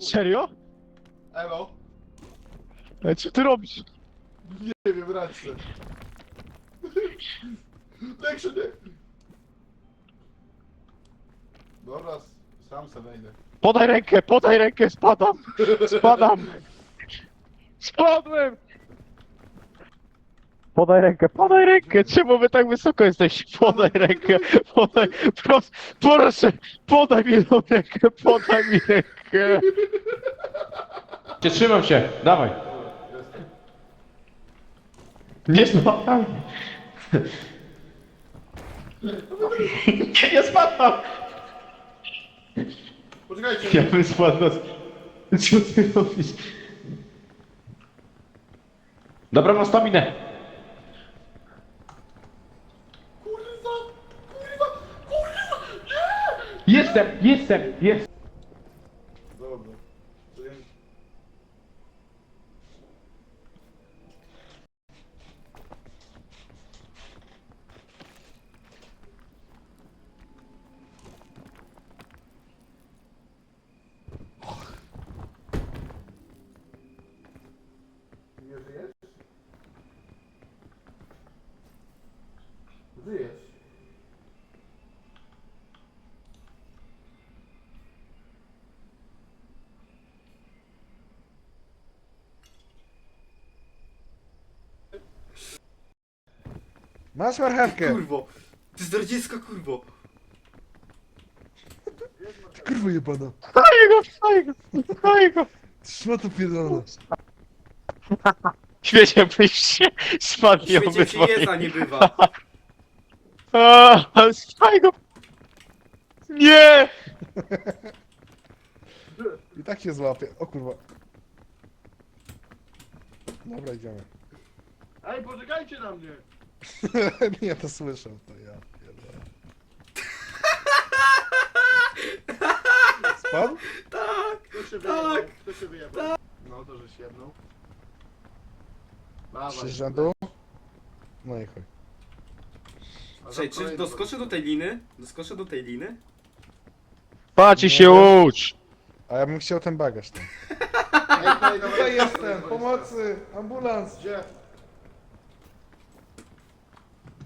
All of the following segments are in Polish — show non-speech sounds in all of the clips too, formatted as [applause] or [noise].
Serio? Elo? E, Co ty robisz? Nie wiem, rację. Tak się nie... Dobra, s- sam se wejdę. Podaj rękę, podaj rękę, spadam! Spadam! [laughs] Spadłem! Podaj rękę, podaj rękę! Czemu wy tak wysoko jesteście? Podaj rękę, podaj, proszę, proszę, podaj mi tą rękę, podaj mi rękę! Cię trzymam się, dawaj. Nie spadam. Nie, nie spadam. Poczekajcie. Ja bym spadł. Co ty robisz? Dobra, mam staminę. Kurwa! Kurwa! Kurwa! Nie! Jestem, jestem, jest. Dobra. To ja- Nie żyjesz? Żyjesz. Masz marchewkę! Kurwo! Ty zdradziecka kurwo! Ty kurwa jebana! Wstaję go, wstaję go, wstaję go! Szmato pierdolona! Świecie wyjście, spadł W ją świecie się jeza nie bywa! Aaa, Wstaję go! Nie! [laughs] I tak się złapie. O kurwa. Dobra, idziemy. Ej, poczekajcie na mnie! [laughs] nie, to słyszę, to ja pierdolę. [laughs] Spadł? Tak! Kto się Tak. Kto się wyjebał? No to, że się jedną. Trzy z rzędu? No i chuj. Czekaj, czy doskoczę do tej liny? Doskoczę do tej liny? Patrz i się ucz! A ja bym chciał ten bagaż tam. Tutaj jestem! Pomocy! Ambulans! Gdzie?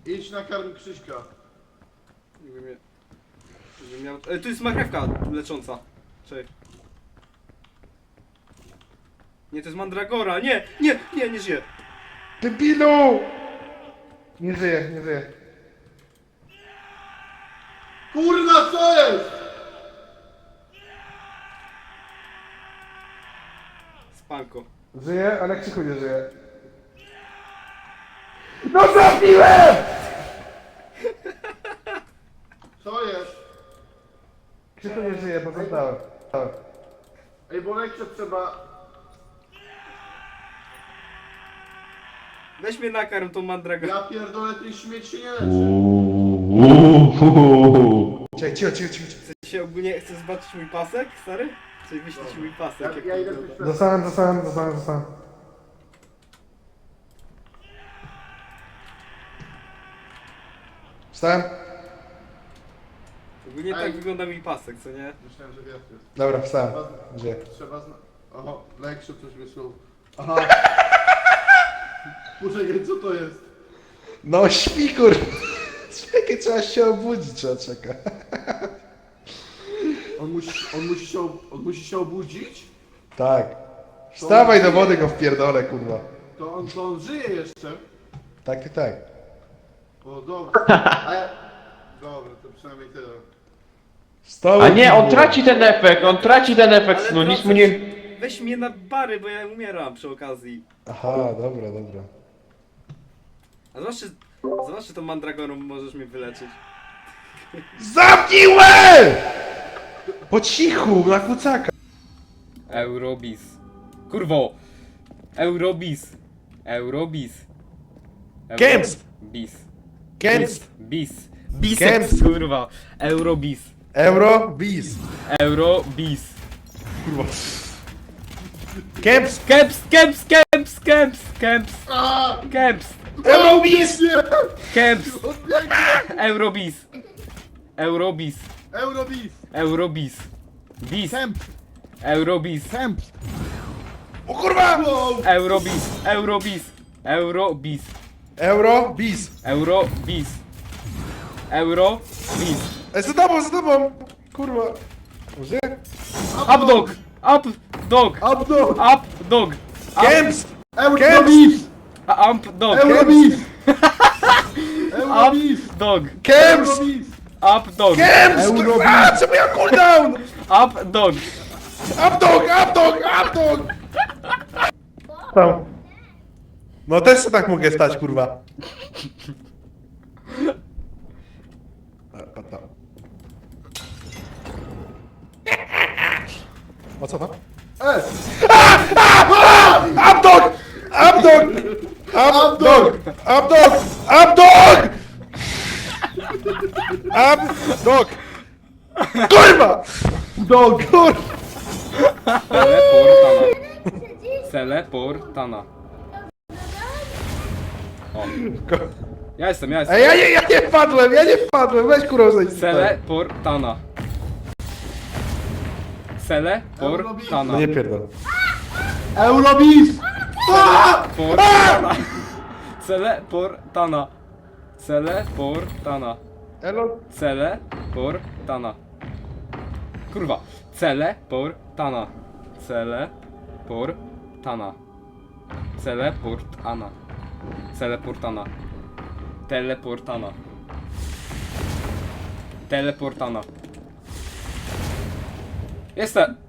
Idź na karm Krzyśka. Jakby mnie... Jakby miał... E, tu jest marchewka lecząca. Czekaj. Nie, to jest mandragora! Nie! Nie! Nie, nie żyje! Debilu! Nie żyje, nie żyje. Kurwa, co jest? Spanko. Żyje, ale Krzychu nie żyje. No zabiłem! Co jest? Krzychu nie żyje, bo zadałem. Ej, bo lekcję trzeba... Weź mnie nakarm tą mandragorę. Ja pierdolę, tej śmieć się nie leczy. Czekaj, cicho, cicho, cicho. cicho. Chcesz się ogólnie... Chcesz zobaczyć mój pasek, stary? Chcesz wyśleć mój pasek, Ja, jak ja idę wygląda. pić Dostałem, dostałem, dostałem, dostałem. Wstałem? Ogólnie Ej. tak wygląda mój pasek, co nie? Myślałem, że wiatr jest. Dobra, wstałem. Gdzie? Trzeba zna... Oho, Leksiu coś wysłał. Aha. [laughs] Poczekaj, co to jest? No śpi kur... [laughs] Czekaj, trzeba się obudzić, trzeba czekać. [laughs] On musi, on musi, się, ob- on musi się obudzić? Tak. Wstawaj do wody go wpierdolę, kurwa. To on, to on żyje jeszcze? Tak, tak, tak. O, dobra. A ja... Dobra, to przynajmniej tyle. A nie, on traci ten efekt, on traci ten efekt, no nic mu nie... cię, Weź mnie na bary, bo ja umieram przy okazji. Aha, dobra, dobra. A zwłaszcza, zwłaszcza tą mandragorą możesz mnie wyleczyć. Zamknij łeb! Po cichu, na kucaka. Eurobis. Kurwo! Eurobis. Eurobis. Kemp! Bis. Kemps. Bis. Kemp. Biceps, kurwa. Eurobis. Euro, bis. Eurobis. Kurwa. Kemps. Keps, keps, keps, keps, keps, keps, Eurobis! keps, Eurobis. Eurobis. Eurobis! Eurobis. Bis. Kemp! Eurobis. O kurwa! Eurobis. Eurobis. Eurobis. Euro, bis. Eurobis. Eurobis. Ej, za tobą, za tobą! Kurwa. Może? Updog. Updog. Abdo! Updog. Games! Eurobis! Updog. Eurobis! Eurobis! Updog. Games! Updog. Games! Kurwa! Czemu ja cooldown? Updog. Updog, updog, updog! Tam. No też sobie tak mogę stać, kurwa. A, a, tam. O co tam? E! Updog! Updog! Updog! Updog! Updog! Updog! Kurwa! Dog! Kurwa! Teleportana. [laughs] Teleportana. O. Ja jestem, ja jestem. Ej, ja nie, ja nie wpadłem, ja nie wpadłem, weź kurwa zejdź tutaj. Teleportana. Teleportana. No nie pierdol. Eurobis! Portana. Teleportana. Teleportana. Elo? Teleportana. Kurwa. Teleportana. Teleportana. Teleportana. Teleportana. Teleportana. Teleportana. Jestem.